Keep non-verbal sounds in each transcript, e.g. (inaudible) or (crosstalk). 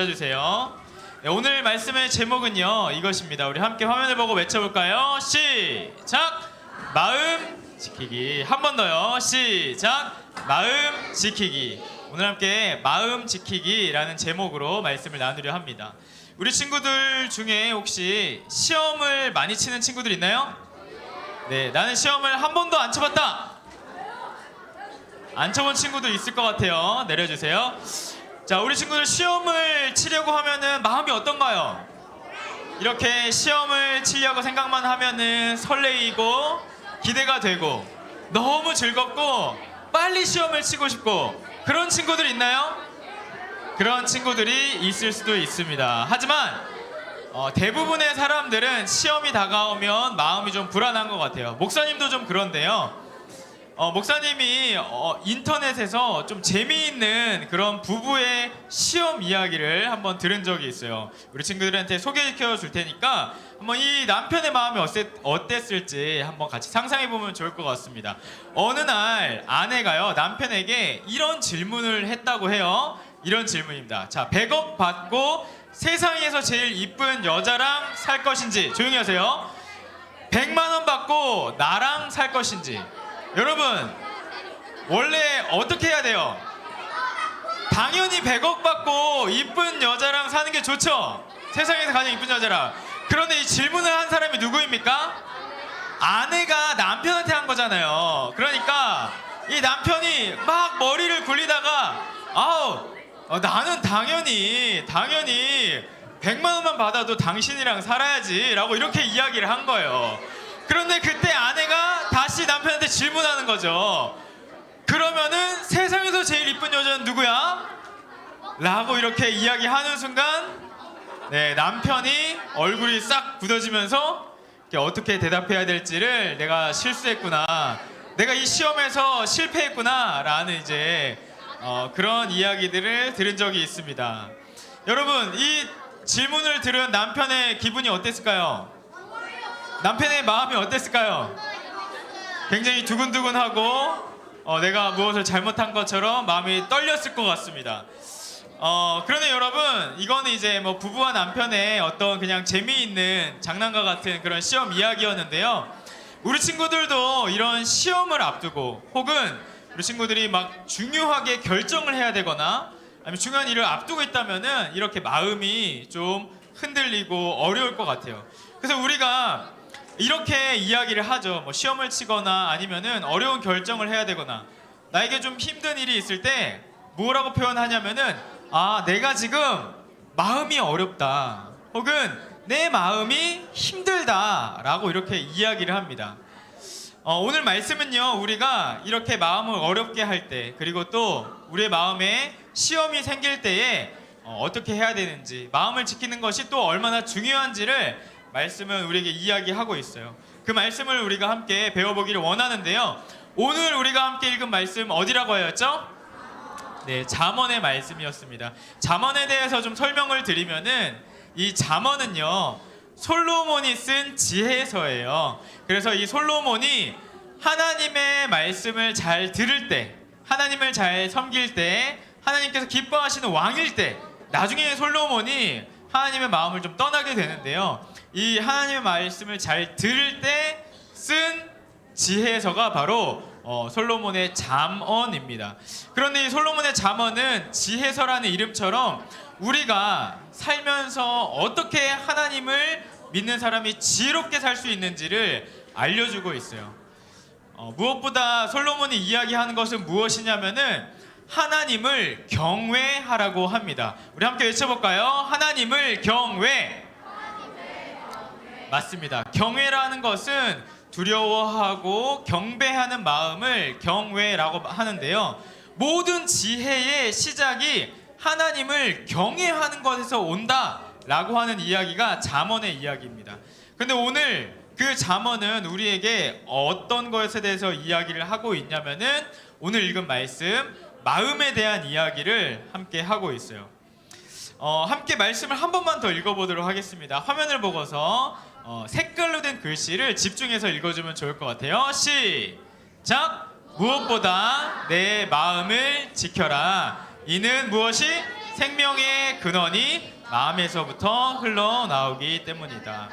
앉아주세요. 네, 오늘 말씀의 제목은요 이것입니다. 우리 함께 화면을 보고 외쳐볼까요? 시작. 마음 지키기. 한 번 더요. 시작. 마음 지키기. 오늘 함께 마음 지키기라는 제목으로 말씀을 나누려 합니다. 우리 친구들 중에 혹시 시험을 많이 치는 친구들 있나요? 네, 나는 시험을 한 번도 안 쳐봤다. 안 쳐본 친구들 있을 것 같아요. 내려주세요. 자, 우리 친구들 시험을 치려고 하면은 마음이 어떤가요? 이렇게 시험을 치려고 생각만 하면은 설레이고 기대가 되고 너무 즐겁고 빨리 시험을 치고 싶고 그런 친구들 있나요? 그런 친구들이 있을 수도 있습니다. 하지만 어, 대부분의 사람들은 시험이 다가오면 마음이 좀 불안한 것 같아요. 목사님도 좀 그런데요. 어, 목사님이 어, 인터넷에서 좀 재미있는 그런 부부의 시험 이야기를 한번 들은 적이 있어요. 우리 친구들한테 소개시켜 줄 테니까 한번 이 남편의 마음이 어땠, 어땠을지 한번 같이 상상해 보면 좋을 것 같습니다. 어느 날 아내가요 남편에게 이런 질문을 했다고 해요. 이런 질문입니다. 자, 100억 받고 세상에서 제일 이쁜 여자랑 살 것인지 조용히 하세요. 100만 원 받고 나랑 살 것인지 여러분 원래 어떻게 해야 돼요? 당연히 100억 받고 이쁜 여자랑 사는 게 좋죠. 세상에서 가장 이쁜 여자랑. 그런데 이 질문을 한 사람이 누구입니까? 아내가 남편한테 한 거잖아요. 그러니까 이 남편이 막 머리를 굴리다가 아우 어, 나는 당연히 당연히 100만 원만 받아도 당신이랑 살아야지라고 이렇게 이야기를 한 거예요. 그런데 그때 아내가 다시 남편한테 질문하는 거죠. 그러면은 세상에서 제일 이쁜 여자는 누구야? 라고 이렇게 이야기하는 순간 네, 남편이 얼굴이 싹 굳어지면서 어떻게 대답해야 될지를 내가 실수했구나. 내가 이 시험에서 실패했구나. 라는 이제 어, 그런 이야기들을 들은 적이 있습니다. 여러분, 이 질문을 들은 남편의 기분이 어땠을까요? 남편의 마음이 어땠을까요? 굉장히 두근두근하고 어, 내가 무엇을 잘못한 것처럼 마음이 떨렸을 것 같습니다. 어, 그런데 여러분, 이거는 이제 뭐 부부와 남편의 어떤 그냥 재미있는 장난과 같은 그런 시험 이야기였는데요. 우리 친구들도 이런 시험을 앞두고 혹은 우리 친구들이 막 중요하게 결정을 해야 되거나 아니면 중요한 일을 앞두고 있다면은 이렇게 마음이 좀 흔들리고 어려울 것 같아요. 그래서 우리가 이렇게 이야기를 하죠. 뭐 시험을 치거나 아니면은 어려운 결정을 해야 되거나 나에게 좀 힘든 일이 있을 때 뭐라고 표현하냐면은 아 내가 지금 마음이 어렵다 혹은 내 마음이 힘들다라고 이렇게 이야기를 합니다. 어, 오늘 말씀은요 우리가 이렇게 마음을 어렵게 할 때 그리고 또 우리의 마음에 시험이 생길 때에 어, 떻게 해야 되는지 마음을 지키는 것이 또 얼마나 중요한지를 말씀은 우리에게 이야기하고 있어요. 그 말씀을 우리가 함께 배워보기를 원하는데요. 오늘 우리가 함께 읽은 말씀 어디라고 하였죠? 네, 잠언의 말씀이었습니다. 잠언에 대해서 좀 설명을 드리면은 이 잠언은요. 솔로몬이 쓴 지혜서예요. 그래서 이 솔로몬이 하나님의 말씀을 잘 들을 때, 하나님을 잘 섬길 때, 하나님께서 기뻐하시는 왕일 때, 나중에 솔로몬이 하나님의 마음을 좀 떠나게 되는데요. 이 하나님의 말씀을 잘 들을 때 쓴 지혜서가 바로 어, 솔로몬의 잠언입니다. 그런데 이 솔로몬의 잠언은 지혜서라는 이름처럼 우리가 살면서 어떻게 하나님을 믿는 사람이 지혜롭게 살 수 있는지를 알려주고 있어요. 어, 무엇보다 솔로몬이 이야기하는 것은 무엇이냐면은 하나님을 경외하라고 합니다. 우리 함께 외쳐볼까요? 하나님을 경외. 맞습니다. 경외라는 것은 두려워하고 경배하는 마음을 경외라고 하는데요. 모든 지혜의 시작이 하나님을 경외하는 것에서 온다라고 하는 이야기가 잠언의 이야기입니다. 근데 오늘 그 잠언은 우리에게 어떤 것에 대해서 이야기를 하고 있냐면은 오늘 읽은 말씀 마음에 대한 이야기를 함께 하고 있어요. 어, 함께 말씀을 한 번만 더 읽어보도록 하겠습니다. 화면을 보고서 어, 색깔로 된 글씨를 집중해서 읽어주면 좋을 것 같아요. 시작! 무엇보다 내 마음을 지켜라. 이는 무엇이 생명의 근원이 마음에서부터 흘러나오기 때문이다.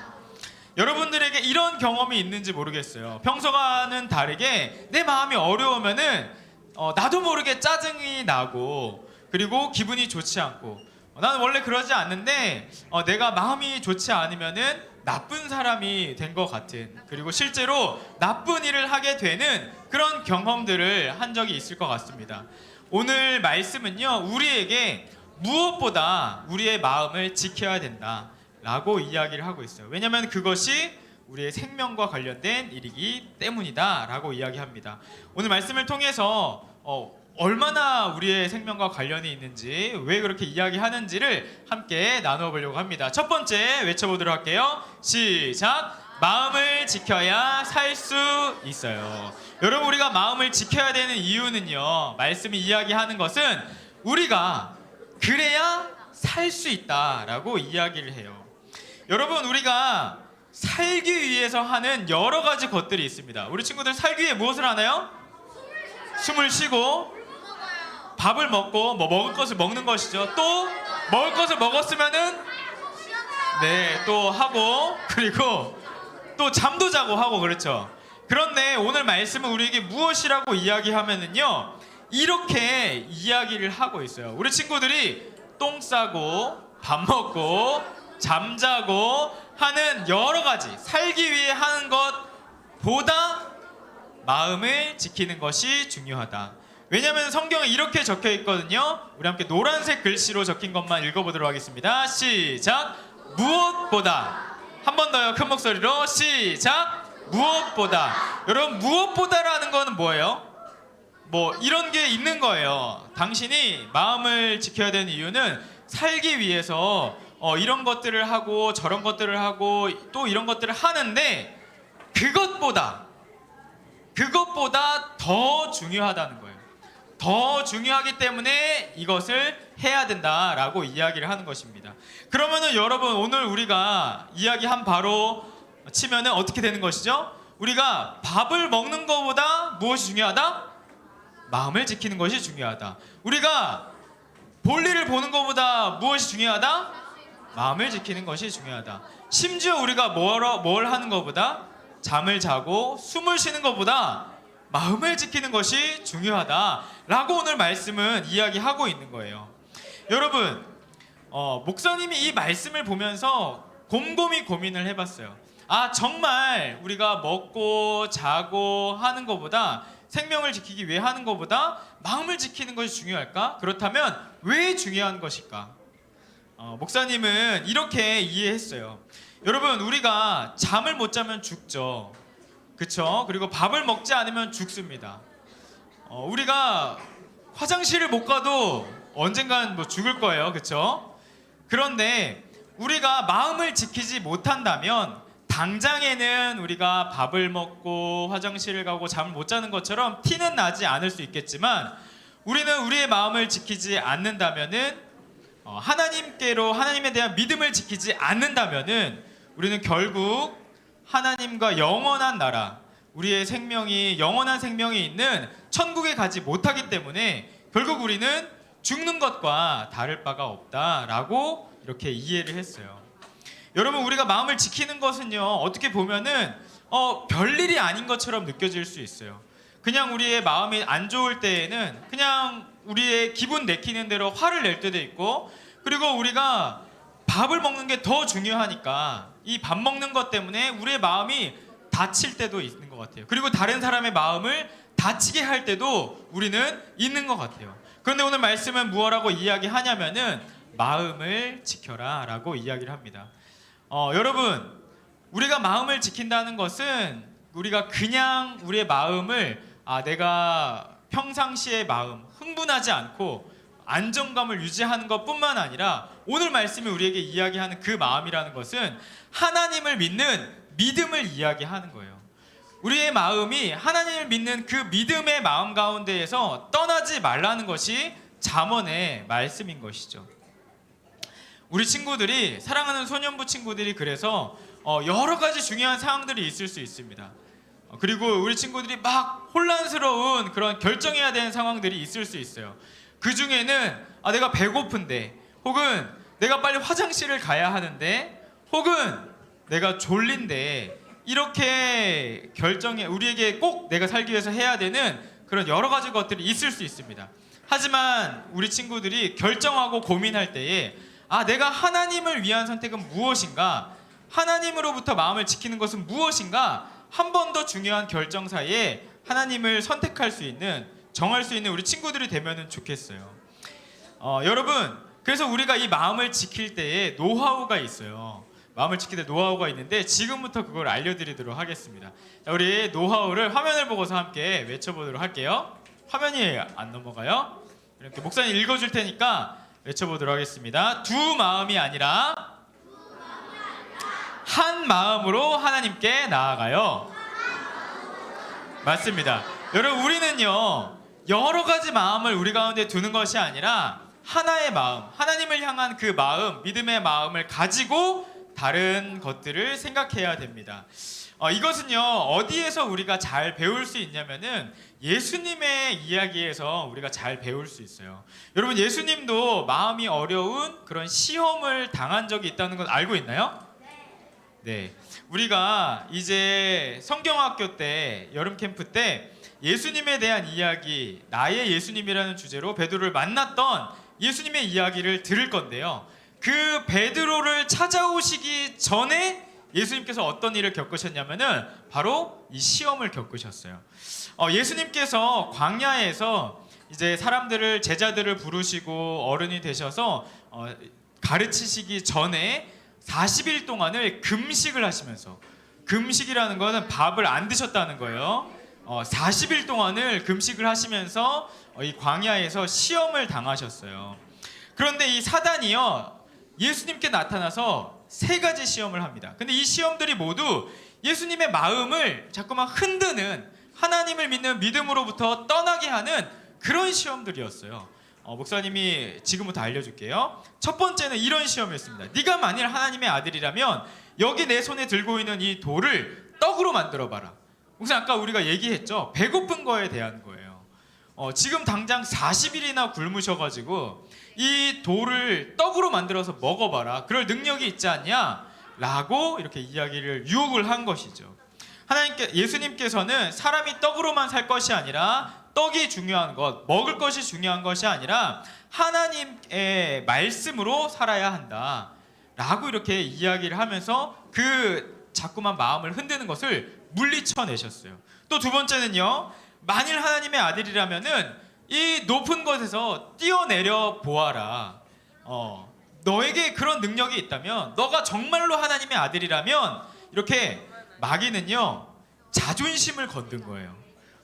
여러분들에게 이런 경험이 있는지 모르겠어요. 평소와는 다르게 내 마음이 어려우면은 어, 나도 모르게 짜증이 나고 그리고 기분이 좋지 않고 어, 나는 원래 그러지 않는데 어, 내가 마음이 좋지 않으면은 나쁜 사람이 된 것 같은 그리고 실제로 나쁜 일을 하게 되는 그런 경험들을 한 적이 있을 것 같습니다. 오늘 말씀은요 우리에게 무엇보다 우리의 마음을 지켜야 된다 라고 이야기를 하고 있어요. 왜냐하면 그것이 우리의 생명과 관련된 일이기 때문이다 라고 이야기합니다. 오늘 말씀을 통해서 어, 얼마나 우리의 생명과 관련이 있는지 왜 그렇게 이야기하는지를 함께 나누어 보려고 합니다. 첫 번째 외쳐보도록 할게요. 시작. 마음을 지켜야 살 수 있어요. 여러분 우리가 마음을 지켜야 되는 이유는요. 말씀이 이야기하는 것은 우리가 그래야 살 수 있다라고 이야기를 해요. 여러분 우리가 살기 위해서 하는 여러 가지 것들이 있습니다. 우리 친구들 살기 위해 무엇을 하나요? 숨을 쉬고 밥을 먹고 뭐 먹을 것을 먹는 것이죠. 또 먹을 것을 먹었으면은 네, 또 하고 (laughs) 그리고 또 잠도 자고 하고 그렇죠. 그런데 오늘 말씀은 우리에게 무엇이라고 이야기하면은요. 이렇게 이야기를 하고 있어요. 우리 친구들이 똥 싸고 밥 먹고 잠자고 하는 여러 가지 살기 위해 하는 것보다 마음을 지키는 것이 중요하다. 왜냐하면 성경에 이렇게 적혀 있거든요. 우리 함께 노란색 글씨로 적힌 것만 읽어보도록 하겠습니다. 시작. 무엇보다 한 번 더요. 큰 목소리로 시작. 무엇보다 여러분 무엇보다라는 거는 뭐예요? 뭐 이런 게 있는 거예요. 당신이 마음을 지켜야 되는 이유는 살기 위해서 어, 이런 것들을 하고 저런 것들을 하고 또 이런 것들을 하는데 그것보다 그것보다 더 중요하다는 거예요. 더 중요하기 때문에 이것을 해야 된다라고 이야기를 하는 것입니다. 그러면은 여러분 오늘 우리가 이야기한 바로 치면은 어떻게 되는 것이죠? 우리가 밥을 먹는 것보다 무엇이 중요하다? 마음을 지키는 것이 중요하다. 우리가 볼일을 보는 것보다 무엇이 중요하다? 마음을 지키는 것이 중요하다. 심지어 우리가 뭐러, 뭘 하는 것보다 잠을 자고 숨을 쉬는 것보다 마음을 지키는 것이 중요하다라고 오늘 말씀은 이야기하고 있는 거예요. 여러분, 어, 목사님이 이 말씀을 보면서 곰곰이 고민을 해봤어요. 아 정말 우리가 먹고 자고 하는 것보다 생명을 지키기 위해 하는 것보다 마음을 지키는 것이 중요할까? 그렇다면 왜 중요한 것일까? 어, 목사님은 이렇게 이해했어요. 여러분 우리가 잠을 못 자면 죽죠. 그쵸? 그리고 밥을 먹지 않으면 죽습니다. 어, 우리가 화장실을 못 가도 언젠간 뭐 죽을 거예요. 그쵸? 그런데 우리가 마음을 지키지 못한다면 당장에는 우리가 밥을 먹고 화장실을 가고 잠을 못 자는 것처럼 티는 나지 않을 수 있겠지만 우리는 우리의 마음을 지키지 않는다면은 어, 하나님께로 하나님에 대한 믿음을 지키지 않는다면은 우리는 결국 하나님과 영원한 나라 우리의 생명이 영원한 생명이 있는 천국에 가지 못하기 때문에 결국 우리는 죽는 것과 다를 바가 없다라고 이렇게 이해를 했어요. 여러분 우리가 마음을 지키는 것은요 어떻게 보면은 어 별일이 아닌 것처럼 느껴질 수 있어요. 그냥 우리의 마음이 안 좋을 때에는 그냥 우리의 기분 내키는 대로 화를 낼 때도 있고 그리고 우리가 밥을 먹는 게 더 중요하니까 이 밥 먹는 것 때문에 우리의 마음이 다칠 때도 있는 것 같아요. 그리고 다른 사람의 마음을 다치게 할 때도 우리는 있는 것 같아요. 그런데 오늘 말씀은 무엇라고 이야기하냐면은 마음을 지켜라라고 이야기를 합니다. 어, 여러분 우리가 마음을 지킨다는 것은 우리가 그냥 우리의 마음을 아 내가 평상시의 마음 흥분하지 않고 안정감을 유지하는 것뿐만 아니라 오늘 말씀이 우리에게 이야기하는 그 마음이라는 것은 하나님을 믿는 믿음을 이야기하는 거예요. 우리의 마음이 하나님을 믿는 그 믿음의 마음 가운데에서 떠나지 말라는 것이 잠언의 말씀인 것이죠. 우리 친구들이 사랑하는 소년부 친구들이 그래서 어, 여러 가지 중요한 상황들이 있을 수 있습니다. 어, 그리고 우리 친구들이 막 혼란스러운 그런 결정해야 되는 상황들이 있을 수 있어요. 그 중에는 아 내가 배고픈데 혹은 내가 빨리 화장실을 가야 하는데 혹은 내가 졸린데 이렇게 결정해 우리에게 꼭 내가 살기 위해서 해야 되는 그런 여러 가지 것들이 있을 수 있습니다. 하지만 우리 친구들이 결정하고 고민할 때에 아 내가 하나님을 위한 선택은 무엇인가 하나님으로부터 마음을 지키는 것은 무엇인가 한 번 더 중요한 결정사에 하나님을 선택할 수 있는 정할 수 있는 우리 친구들이 되면 좋겠어요. 어, 여러분 그래서 우리가 이 마음을 지킬 때에 노하우가 있어요. 마음을 지킬 때 노하우가 있는데 지금부터 그걸 알려드리도록 하겠습니다. 자, 우리 노하우를 화면을 보고서 함께 외쳐보도록 할게요. 화면이 안 넘어가요. 이렇게 목사님 읽어줄 테니까 외쳐보도록 하겠습니다. 두 마음이 아니라 한 마음으로 하나님께 나아가요. 맞습니다. 여러분 우리는요 여러 가지 마음을 우리 가운데 두는 것이 아니라 하나의 마음, 하나님을 향한 그 마음, 믿음의 마음을 가지고 다른 것들을 생각해야 됩니다. 어, 이것은요 어디에서 우리가 잘 배울 수 있냐면은 예수님의 이야기에서 우리가 잘 배울 수 있어요. 여러분 예수님도 마음이 어려운 그런 시험을 당한 적이 있다는 건 알고 있나요? 네. 우리가 이제 성경학교 때 여름 캠프 때 예수님에 대한 이야기, 나의 예수님이라는 주제로 베드로를 만났던 예수님의 이야기를 들을 건데요. 그 베드로를 찾아오시기 전에 예수님께서 어떤 일을 겪으셨냐면은 바로 이 시험을 겪으셨어요. 어, 예수님께서 광야에서 이제 사람들을 제자들을 부르시고 어른이 되셔서 어, 가르치시기 전에 40일 동안을 금식을 하시면서 금식이라는 것은 밥을 안 드셨다는 거예요. 어, 40일 동안을 금식을 하시면서 어, 이 광야에서 시험을 당하셨어요. 그런데 이 사단이요 예수님께 나타나서 세 가지 시험을 합니다. 근데 이 시험들이 모두 예수님의 마음을 자꾸만 흔드는 하나님을 믿는 믿음으로부터 떠나게 하는 그런 시험들이었어요. 어, 목사님이 지금부터 알려줄게요. 첫 번째는 이런 시험이었습니다. 네가 만일 하나님의 아들이라면 여기 내 손에 들고 있는 이 돌을 떡으로 만들어 봐라. 목사님 아까 우리가 얘기했죠. 배고픈 거에 대한 거예요. 어, 지금 당장 40일이나 굶으셔가지고 이 돌을 떡으로 만들어서 먹어봐라. 그럴 능력이 있지 않냐? 라고 이렇게 이야기를 유혹을 한 것이죠. 하나님께 예수님께서는 사람이 떡으로만 살 것이 아니라 떡이 중요한 것, 먹을 것이 중요한 것이 아니라 하나님의 말씀으로 살아야 한다. 라고 이렇게 이야기를 하면서 그 자꾸만 마음을 흔드는 것을 물리쳐 내셨어요. 또 두 번째는요. 만일 하나님의 아들이라면은 이 높은 곳에서 뛰어내려 보아라. 어, 너에게 그런 능력이 있다면 너가 정말로 하나님의 아들이라면 이렇게 마귀는요. 자존심을 건든 거예요.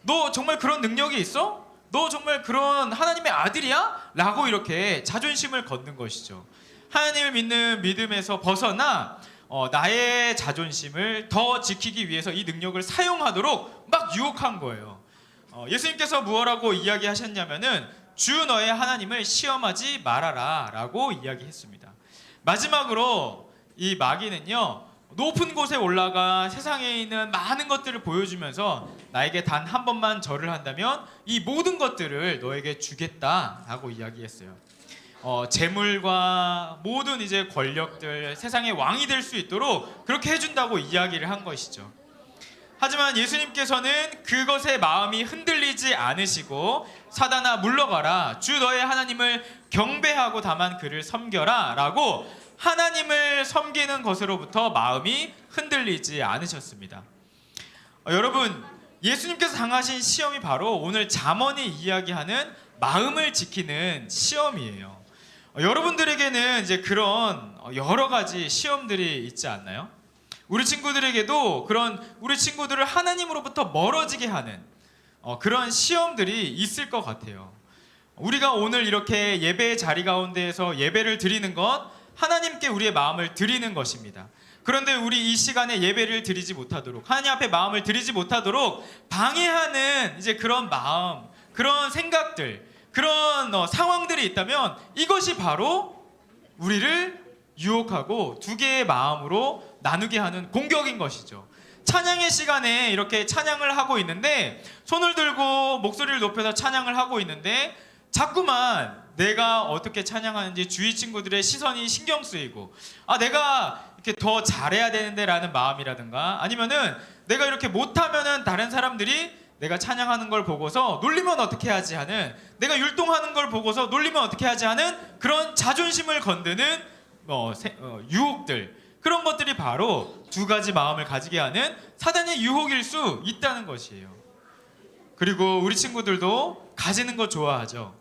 너 정말 그런 능력이 있어? 너 정말 그런 하나님의 아들이야? 라고 이렇게 자존심을 걷는 것이죠. 하나님을 믿는 믿음에서 벗어나 어, 나의 자존심을 더 지키기 위해서 이 능력을 사용하도록 막 유혹한 거예요. 어, 예수님께서 무엇라고 이야기하셨냐면은 주 너의 하나님을 시험하지 말아라라고 이야기했습니다. 마지막으로 이 마귀는요 높은 곳에 올라가 세상에 있는 많은 것들을 보여주면서 나에게 단 한 번만 절을 한다면 이 모든 것들을 너에게 주겠다라고 이야기했어요. 어, 재물과 모든 이제 권력들 세상의 왕이 될 수 있도록 그렇게 해준다고 이야기를 한 것이죠. 하지만 예수님께서는 그것에 마음이 흔들리지 않으시고 사단아 물러가라 주 너의 하나님을 경배하고 다만 그를 섬겨라라고 하나님을 섬기는 것으로부터 마음이 흔들리지 않으셨습니다. 어, 여러분 예수님께서 당하신 시험이 바로 오늘 잠언이 이야기하는 마음을 지키는 시험이에요. 어, 여러분들에게는 이제 그런 어, 여러 가지 시험들이 있지 않나요? 우리 친구들에게도 그런 우리 친구들을 하나님으로부터 멀어지게 하는 어, 그런 시험들이 있을 것 같아요. 우리가 오늘 이렇게 예배의 자리 가운데에서 예배를 드리는 것 하나님께 우리의 마음을 드리는 것입니다. 그런데 우리 이 시간에 예배를 드리지 못하도록 하나님 앞에 마음을 드리지 못하도록 방해하는 이제 그런 마음, 그런 생각들, 그런 어, 상황들이 있다면 이것이 바로 우리를 유혹하고 두 개의 마음으로 나누게 하는 공격인 것이죠. 찬양의 시간에 이렇게 찬양을 하고 있는데 손을 들고 목소리를 높여서 찬양을 하고 있는데 자꾸만 내가 어떻게 찬양하는지 주위 친구들의 시선이 신경 쓰이고 아 내가 이렇게 더 잘해야 되는데라는 마음이라든가 아니면은 내가 이렇게 못하면은 다른 사람들이 내가 찬양하는 걸 보고서 놀리면 어떻게 하지 하는 내가 율동하는 걸 보고서 놀리면 어떻게 하지 하는 그런 자존심을 건드는 뭐 세- 어, 유혹들 그런 것들이 바로 두 가지 마음을 가지게 하는 사단의 유혹일 수 있다는 것이에요. 그리고 우리 친구들도 가지는 거 좋아하죠.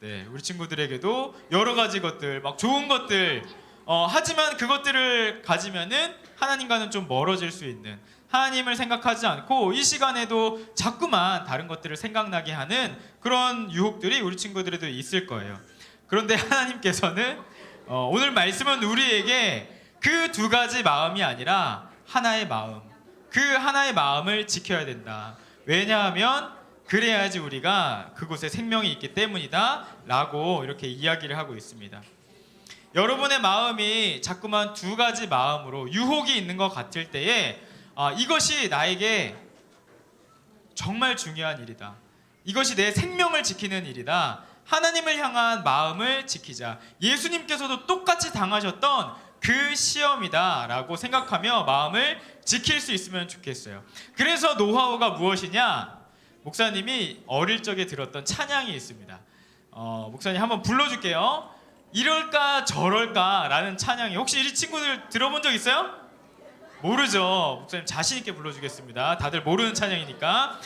네, 우리 친구들에게도 여러 가지 것들, 막 좋은 것들, 어, 하지만 그것들을 가지면은 하나님과는 좀 멀어질 수 있는 하나님을 생각하지 않고 이 시간에도 자꾸만 다른 것들을 생각나게 하는 그런 유혹들이 우리 친구들에도 있을 거예요. 그런데 하나님께서는 어, 오늘 말씀은 우리에게 그 두 가지 마음이 아니라 하나의 마음, 그 하나의 마음을 지켜야 된다. 왜냐하면 그래야지 우리가 그곳에 생명이 있기 때문이다 라고 이렇게 이야기를 하고 있습니다. 여러분의 마음이 자꾸만 두 가지 마음으로 유혹이 있는 것 같을 때에 아, 이것이 나에게 정말 중요한 일이다. 이것이 내 생명을 지키는 일이다. 하나님을 향한 마음을 지키자. 예수님께서도 똑같이 당하셨던 그 시험이다라고 생각하며 마음을 지킬 수 있으면 좋겠어요. 그래서 노하우가 무엇이냐? 목사님이 어릴 적에 들었던 찬양이 있습니다. 어, 목사님 한번 불러줄게요. 이럴까 저럴까라는 찬양이 혹시 이 친구들 들어본 적 있어요? 모르죠. 목사님 자신 있게 불러주겠습니다. 다들 모르는 찬양이니까.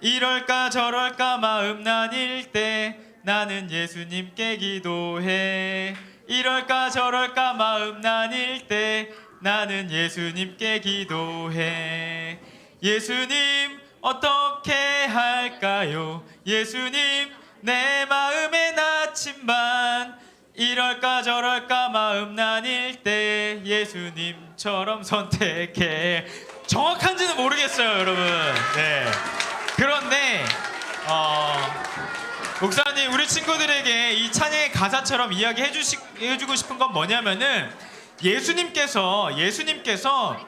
이럴까 저럴까 마음 나뉠 때 나는 예수님께 기도해. 이럴까 저럴까 마음 나뉠 때 나는 예수님께 기도해. 예수님 어떻게 할까요? 예수님 내 마음의 나침반 이럴까 저럴까 마음 나뉠 때 예수님 처럼 선택해. 정확한지는 모르겠어요 여러분. 네. 그런데 어 목사님 우리 친구들에게 이 찬양의 가사처럼 이야기해 주시 해주고 싶은 건 뭐냐면은 예수님께서 예수님께서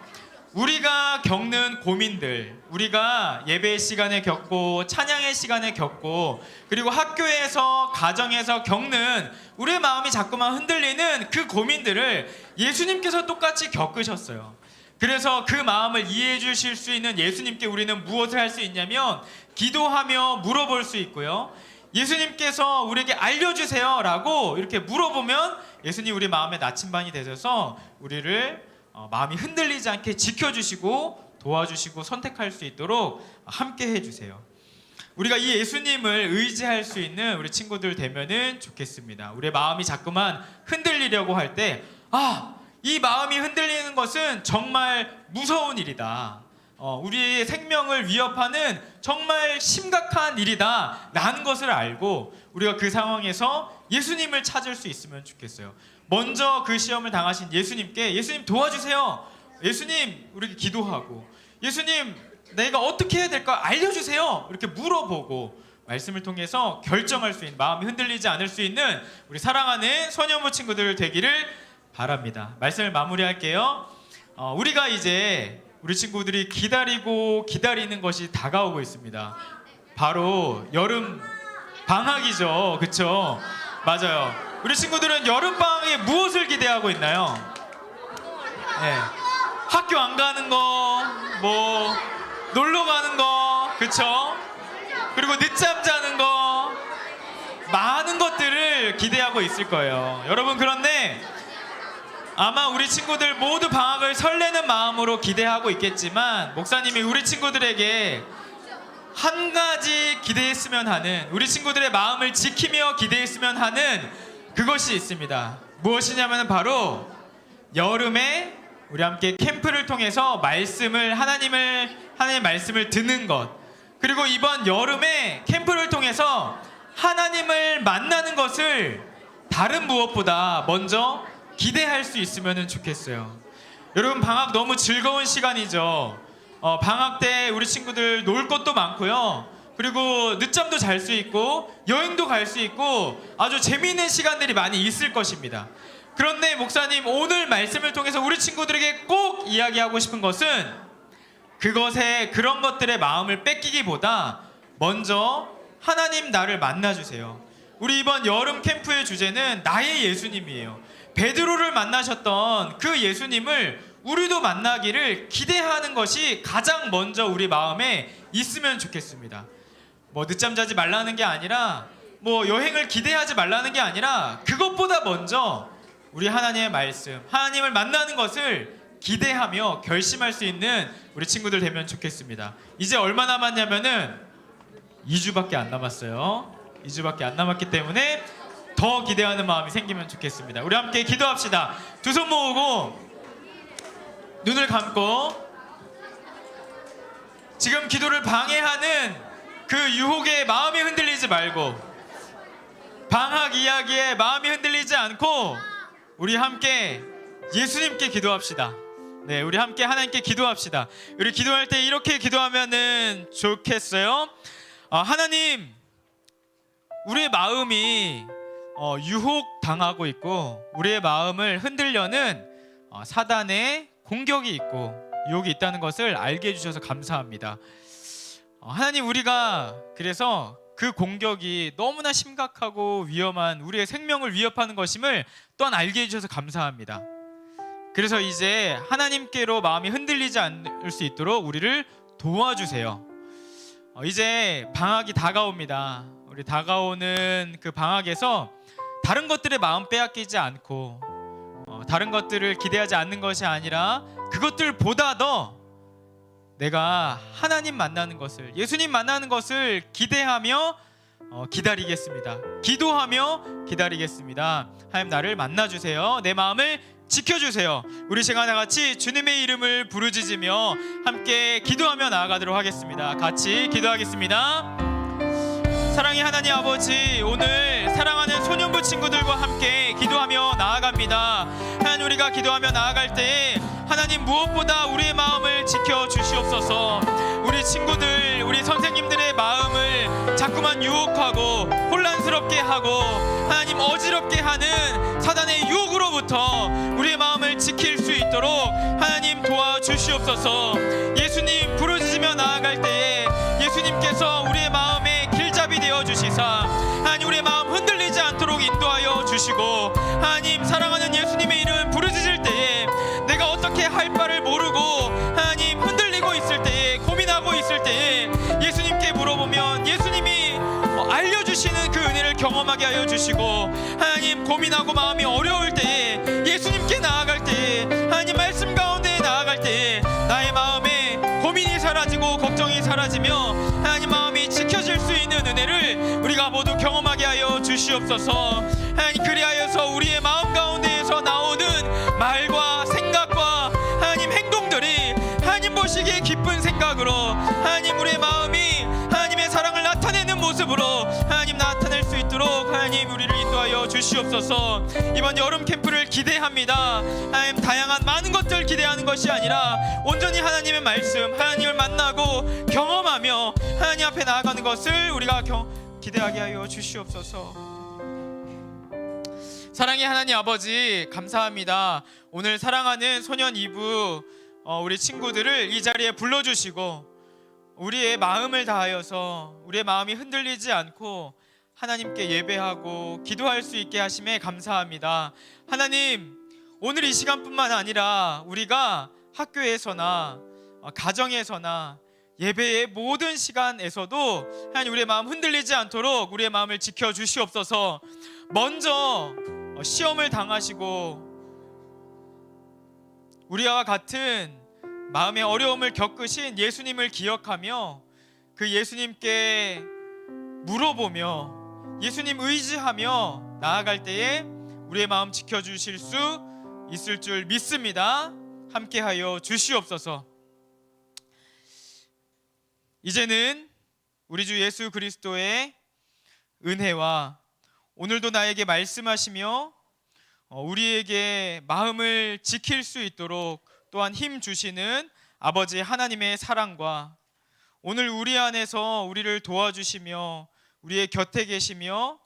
우리가 겪는 고민들, 우리가 예배 시간에 겪고 찬양의 시간에 겪고 그리고 학교에서 가정에서 겪는 우리의 마음이 자꾸만 흔들리는 그 고민들을 예수님께서 똑같이 겪으셨어요. 그래서 그 마음을 이해해 주실 수 있는 예수님께 우리는 무엇을 할 수 있냐면 기도하며 물어볼 수 있고요. 예수님께서 우리에게 알려주세요라고 이렇게 물어보면 예수님 우리 마음의 나침반이 되셔서 우리를 어, 마음이 흔들리지 않게 지켜주시고 도와주시고 선택할 수 있도록 함께 해주세요. 우리가 이 예수님을 의지할 수 있는 우리 친구들 되면은 좋겠습니다. 우리의 마음이 자꾸만 흔들리려고 할 때, 아, 이 마음이 흔들리는 것은 정말 무서운 일이다. 어, 우리의 생명을 위협하는 정말 심각한 일이다. 라는 것을 알고 우리가 그 상황에서 예수님을 찾을 수 있으면 좋겠어요. 먼저 그 시험을 당하신 예수님께 예수님 도와주세요. 예수님 우리 기도하고 예수님 내가 어떻게 해야 될까 알려주세요. 이렇게 물어보고 말씀을 통해서 결정할 수 있는 마음이 흔들리지 않을 수 있는 우리 사랑하는 소년부 친구들 되기를 바랍니다. 말씀을 마무리할게요. 어, 우리가 이제 우리 친구들이 기다리고 기다리는 것이 다가오고 있습니다. 바로 여름 방학이죠. 그쵸? 맞아요. 우리 친구들은 여름 방학에 무엇을 기대하고 있나요? 네. 학교 안 가는 거, 뭐 놀러 가는 거, 그쵸? 그리고 늦잠 자는 거, 많은 것들을 기대하고 있을 거예요. 여러분 그런데 아마 우리 친구들 모두 방학을 설레는 마음으로 기대하고 있겠지만 목사님이 우리 친구들에게 한 가지 기대했으면 하는 우리 친구들의 마음을 지키며 기대했으면 하는 그것이 있습니다. 무엇이냐면 바로 여름에 우리 함께 캠프를 통해서 말씀을 하나님을 하나님의 말씀을 듣는 것 그리고 이번 여름에 캠프를 통해서 하나님을 만나는 것을 다른 무엇보다 먼저 기대할 수 있으면 좋겠어요. 여러분 방학 너무 즐거운 시간이죠. 어, 방학 때 우리 친구들 놀 것도 많고요. 그리고 늦잠도 잘 수 있고 여행도 갈 수 있고 아주 재미있는 시간들이 많이 있을 것입니다. 그런데 목사님 오늘 말씀을 통해서 우리 친구들에게 꼭 이야기하고 싶은 것은 그것에 그런 것들의 마음을 뺏기기보다 먼저 하나님 나를 만나주세요. 우리 이번 여름 캠프의 주제는 나의 예수님이에요. 베드로를 만나셨던 그 예수님을 우리도 만나기를 기대하는 것이 가장 먼저 우리 마음에 있으면 좋겠습니다. 뭐 늦잠 자지 말라는 게 아니라 뭐 여행을 기대하지 말라는 게 아니라 그것보다 먼저 우리 하나님의 말씀, 하나님을 만나는 것을 기대하며 결심할 수 있는 우리 친구들 되면 좋겠습니다. 이제 얼마 남았냐면은 2주밖에 안 남았어요. 2주밖에 안 남았기 때문에 더 기대하는 마음이 생기면 좋겠습니다. 우리 함께 기도합시다. 두 손 모으고 눈을 감고 지금 기도를 방해하는 그 유혹에 마음이 흔들리지 말고 방학 이야기에 마음이 흔들리지 않고 우리 함께 예수님께 기도합시다. 네, 우리 함께 하나님께 기도합시다. 우리 기도할 때 이렇게 기도하면은 좋겠어요. 아, 하나님, 우리의 마음이 어, 유혹 당하고 있고 우리의 마음을 흔들려는 어, 사단의 공격이 있고 유혹이 있다는 것을 알게 해주셔서 감사합니다. 어, 하나님 우리가 그래서 그 공격이 너무나 심각하고 위험한 우리의 생명을 위협하는 것임을 또한 알게 해주셔서 감사합니다. 그래서 이제 하나님께로 마음이 흔들리지 않을 수 있도록 우리를 도와주세요. 어, 이제 방학이 다가옵니다. 우리 다가오는 그 방학에서 다른 것들에 마음 빼앗기지 않고 어, 다른 것들을 기대하지 않는 것이 아니라 그것들보다 더 내가 하나님 만나는 것을 예수님 만나는 것을 기대하며 어, 기다리겠습니다. 기도하며 기다리겠습니다. 하나님 나를 만나 주세요. 내 마음을 지켜 주세요. 우리 시간 다 같이 주님의 이름을 부르짖으며 함께 기도하며 나아가도록 하겠습니다. 같이 기도하겠습니다. 사랑의 하나님 아버지 오늘 사랑하는 소년부 친구들과 함께 기도하며 나아갑니다 하나님 우리가 기도하며 나아갈 때에 하나님 무엇보다 우리의 마음을 지켜 주시옵소서. 우리 친구들 우리 선생님들의 마음을 자꾸만 유혹하고 혼란스럽게 하고 하나님 어지럽게 하는 사단의 유혹으로부터 우리의 마음을 지킬 수 있도록 하나님 도와 주시옵소서. 예수님 부르짖으며 나아갈 때에 예수님께서 우리의 마음에 길잡이 되어 주시사 하나님 우리의 마음 흔들리지 않도록 인도하여 주시고 하나님 사랑하는 예수님의 이름 부르짖을 때에 어떻게 할 바를 모르고 하나님 흔들리고 있을 때에 고민하고 있을 때에 예수님께 물어보면 예수님이 어, 알려주시는 그 은혜를 경험하게 하여 주시고 하나님 고민하고 마음이 어려울 때에 예수님께 나아갈 때에 하나님 말씀 가운데 나아갈 때에 나의 마음에 고민이 사라지고 걱정이 사라지며 하나님 마음이 지켜질 수 있는 은혜를 우리가 모두 경험하게 하여 주시옵소서. 하나님 그리하여서 우리의 마음 가운데에서 나오는 말과 보시기에 기쁜 생각으로 하나님 우리의 마음이 하나님의 사랑을 나타내는 모습으로 하나님 나타낼 수 있도록 하나님 우리를 인도하여 주시옵소서. 이번 여름 캠프를 기대합니다. 하나님 다양한 많은 것들 기대하는 것이 아니라 온전히 하나님의 말씀 하나님을 만나고 경험하며 하나님 앞에 나아가는 것을 우리가 경, 기대하게 하여 주시옵소서. 사랑의 하나님 아버지 감사합니다. 오늘 사랑하는 소년 2부 어, 우리 친구들을 이 자리에 불러주시고 우리의 마음을 다하여서 우리의 마음이 흔들리지 않고 하나님께 예배하고 기도할 수 있게 하심에 감사합니다. 하나님 오늘 이 시간뿐만 아니라 우리가 학교에서나 어, 가정에서나 예배의 모든 시간에서도 하나님 우리의 마음 흔들리지 않도록 우리의 마음을 지켜 주시옵소서. 먼저 어, 시험을 당하시고 우리와 같은 마음의 어려움을 겪으신 예수님을 기억하며 그 예수님께 물어보며 예수님 의지하며 나아갈 때에 우리의 마음 지켜주실 수 있을 줄 믿습니다. 함께하여 주시옵소서. 이제는 우리 주 예수 그리스도의 은혜와 오늘도 나에게 말씀하시며 어, 우리에게 마음을 지킬 수 있도록 또한 힘 주시는 아버지 하나님의 사랑과 오늘 우리 안에서 우리를 도와주시며 우리의 곁에 계시며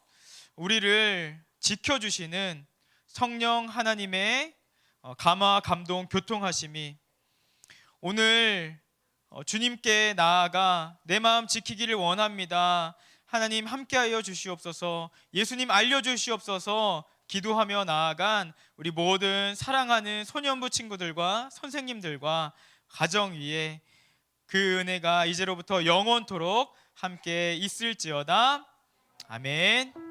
우리를 지켜주시는 성령 하나님의 어, 감화 감동 교통하심이 오늘 어, 주님께 나아가 내 마음 지키기를 원합니다 하나님 함께하여 주시옵소서. 예수님 알려 주시옵소서. 기도하며 나아간 우리 모든 사랑하는 소년부 친구들과 선생님들과 가정 위에 그 은혜가 이제로부터 영원토록 함께 있을지어다. 아멘.